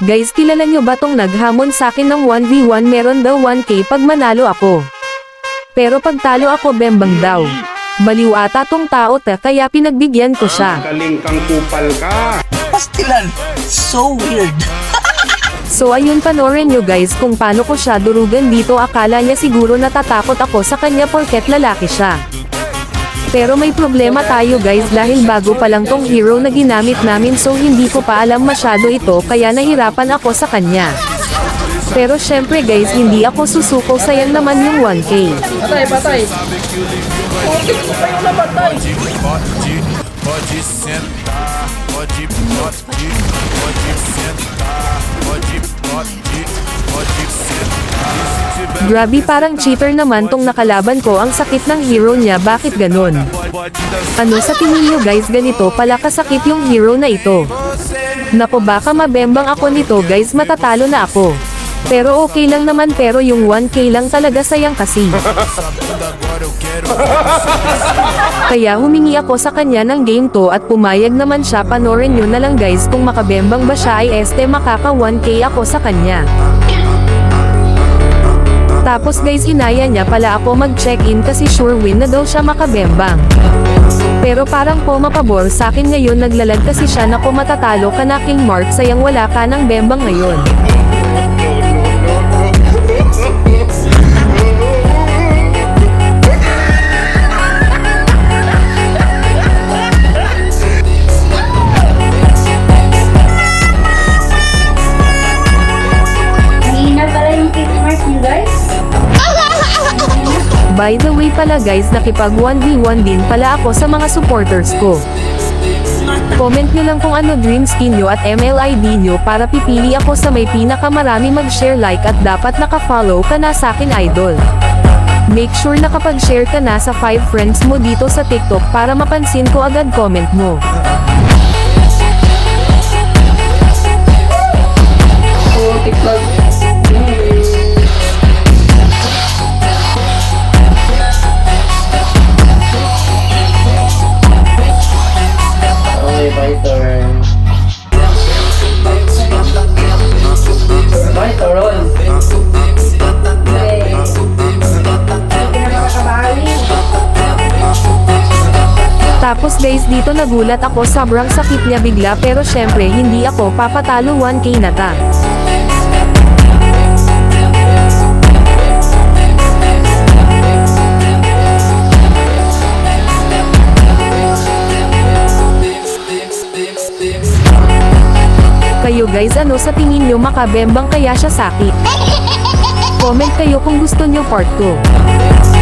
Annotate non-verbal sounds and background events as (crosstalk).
Guys kilala nyo ba tong naghamon sa akin ng 1v1 meron daw 1k pag manalo ako. Pero pag talo ako bembang daw. Baliw ata tong tao ta kaya pinagbigyan ko siya. Galing kang kupal ka. Pastilan. So weird. (laughs) So ayun panoorin nyo guys kung paano ko siya durugan dito akala niya siguro natatakot ako sa kanya porket lalaki siya. Pero may problema tayo guys dahil bago pa lang tong hero na ginamit namin so hindi ko pa alam masyado ito kaya nahirapan ako sa kanya. Pero syempre guys hindi ako susuko sayang naman yung 1k. Patay, patay. Putik ko kayo na patay. pode, pode sentar, pode, pode, pode sentar, pode, pode, pode Grabe parang cheater naman tong nakalaban ko ang sakit ng hero niya bakit ganon. Ano sa tingin nyo guys ganito pala kasakit yung hero na ito. Nako baka mabembang ako nito guys matatalo na ako. Pero okay lang naman pero yung 1k lang talaga sayang kasi. Kaya humingi ako sa kanya ng game to at pumayag naman siya panorin nyo na lang guys kung makabembang ba siya ay este makaka 1k ako sa kanya. Tapos guys inaya niya pala ako mag-check-in kasi sure win na daw siya makabembang. Pero parang po mapabor sa akin ngayon naglalag kasi siya na ko matatalo ka na King Mark sayang wala ka ng bembang ngayon. By the way pala guys nakipag 1v1 din pala ako sa mga supporters ko. Comment nyo lang kung ano dream skin nyo at MLID nyo para pipili ako sa may pinakamarami mag-share like at dapat naka-follow ka na sa akin idol. Make sure na kapag share ka na sa 5 friends mo dito sa TikTok para mapansin ko agad comment mo. Putik Tapos guys dito nagulat ako sobrang sakit niya bigla pero syempre hindi ako papatalo 1k na ta. Kayo guys ano sa tingin nyo makabembang kaya siya sakit? (laughs) Comment kayo kung gusto nyo part 2.